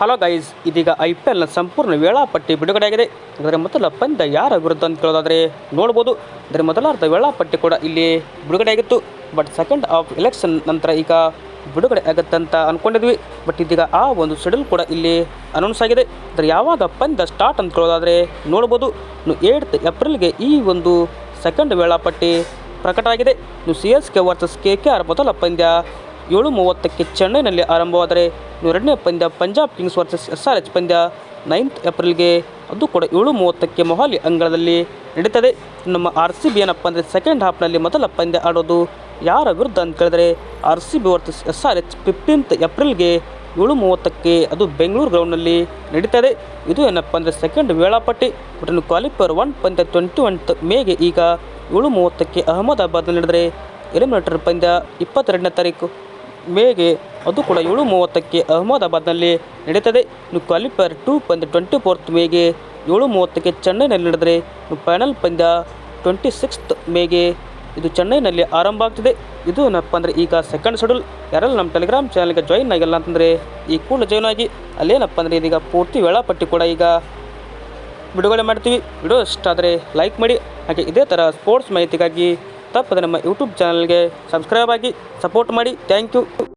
Hello guys ಇದೀಗ I P ಎಲ್ನ ಸಂಪೂರ್ಣ ವೇಳಾಪಟ್ಟಿ ಬಿಡುಗಡೆಯಾಗಿದೆ. ಅದರ ಮೊದಲ ಪಂದ್ಯ ಯಾರ ವಿರುದ್ಧ ಅಂತ ಕೇಳೋದಾದರೆ ನೋಡ್ಬೋದು. ಅದರ ಮೊದಲಾರ್ಧ ವೇಳಾಪಟ್ಟಿ ಕೂಡ ಇಲ್ಲಿ ಬಿಡುಗಡೆಯಾಗಿತ್ತು. ಬಟ್ ಸೆಕೆಂಡ್ ಆಫ್ ಎಲೆಕ್ಷನ್ ನಂತರ ಈಗ ಬಿಡುಗಡೆ ಆಗುತ್ತೆ ಅಂತ ಅಂದ್ಕೊಂಡಿದ್ವಿ ಬಟ್ ಇದೀಗ ಆ ಒಂದು ಶೆಡ್ಯೂಲ್ ಕೂಡ ಇಲ್ಲಿ ಅನೌನ್ಸ್ ಆಗಿದೆ. ಅದರ ಯಾವಾಗ ಪಂದ್ಯ ಸ್ಟಾರ್ಟ್ ಅಂತ ಕೇಳೋದಾದರೆ ನೋಡ್ಬೋದು. ಏಪ್ರಿಲ್ ಏಪ್ರಿಲ್ಗೆ ಈ ಒಂದು ಸೆಕೆಂಡ್ ವೇಳಾಪಟ್ಟಿ ಪ್ರಕಟ ಆಗಿದೆ C S K versus K K R ಮೊದಲ ಪಂದ್ಯ ಏಳು ಮೂವತ್ತಕ್ಕೆ ಚೆನ್ನೈನಲ್ಲಿ ಆರಂಭವಾದರೆ ಎರಡನೇ ಪಂದ್ಯ Punjab kings versus S R H ಪಂದ್ಯ ನೈನ್ತ್ ಏಪ್ರಿಲ್ಗೆ. ಅದು ಕೂಡ ಏಳು ಮೂವತ್ತಕ್ಕೆ ಮೊಹಾಲಿ ಅಂಗಳದಲ್ಲಿ ನಡೀತದೆ. ನಮ್ಮ ಆರ್ ಸಿ ಬಿ ಏನಪ್ಪ ಅಂದರೆ ಸೆಕೆಂಡ್ ಹಾಫ್ನಲ್ಲಿ ಮೊದಲ ಪಂದ್ಯ ಆಡೋದು ಯಾರ ವಿರುದ್ಧ ಅಂತ ಕೇಳಿದ್ರೆ R C B versus S R H fifteenth ಏಪ್ರಿಲ್ಗೆ ಏಳು ಮೂವತ್ತಕ್ಕೆ ಅದು ಬೆಂಗಳೂರು ಗ್ರೌಂಡ್ನಲ್ಲಿ ನಡೀತದೆ. ಇದು ಏನಪ್ಪ ಅಂದರೆ ಸೆಕೆಂಡ್ ವೇಳಾಪಟ್ಟಿ. ಇನ್ನು ಕ್ವಾಲಿಫೈರ್ ಒನ್ ಪಂದ್ಯ ಟ್ವೆಂಟಿ ಒನ್ ಮೇಗೆ ಈಗ ಏಳು ಮೂವತ್ತಕ್ಕೆ ಅಹಮದಾಬಾದ್ನಲ್ಲಿ ನಡೆದರೆ ಎಲಿಮಿನೇಟರ್ ಪಂದ್ಯ ಇಪ್ಪತ್ತೆರಡನೇ ತಾರೀಕು. ಮೇಗೆ ಅದು ಕೂಡ ಏಳು ಮೂವತ್ತಕ್ಕೆ ಅಹಮದಾಬಾದ್ನಲ್ಲಿ ನಡೀತದೆ. ಇನ್ನು ಕ್ವಾಲಿಫೈರ್ ಟು ಪಂದ್ಯ ಟ್ವೆಂಟಿ ಫೋರ್ತ್ ಮೇಗೆ ಏಳು ಮೂವತ್ತಕ್ಕೆ ಚೆನ್ನೈನಲ್ಲಿ ನಡೆದರೆ ಇನ್ನು ಫೈನಲ್ ಪಂದ್ಯ ಟ್ವೆಂಟಿ ಸಿಕ್ಸ್ತ್ ಮೇಗೆ ಇದು ಚೆನ್ನೈನಲ್ಲಿ ಆರಂಭ ಆಗ್ತಿದೆ. ಇದು ಏನಪ್ಪ ಅಂದರೆ ಈಗ ಸೆಕೆಂಡ್ ಶೆಡ್ಯೂಲ್ ಯಾರೆಲ್ಲ ನಮ್ಮ ಟೆಲಿಗ್ರಾಮ್ ಚಾನಲ್ಗೆ ಜಾಯಿನ್ ಆಗಿಲ್ಲ ಅಂತಂದರೆ ಈ ಕೂಡ ಜಾಯ್ನ್ ಆಗಿ. ಅಲ್ಲೇನಪ್ಪ ಅಂದರೆ ಇದೀಗ ಪೂರ್ತಿ ವೇಳಾಪಟ್ಟಿ ಕೂಡ ಈಗ ಬಿಡುಗಡೆ ಮಾಡ್ತೀವಿ. ವಿಡಿಯೋ ಇಷ್ಟ ಆದರೆ ಲೈಕ್ ಮಾಡಿ. ಹಾಗೆ ಇದೇ ಥರ ಸ್ಪೋರ್ಟ್ಸ್ ಮಾಹಿತಿಗಾಗಿ ತಪ್ಪದೆ ನಮ್ಮ ಯೂಟ್ಯೂಬ್ ಚಾನಲ್ಗೆ ಸಬ್ಸ್ಕ್ರೈಬ್ ಆಗಿ ಸಪೋರ್ಟ್ ಮಾಡಿ. Thank you.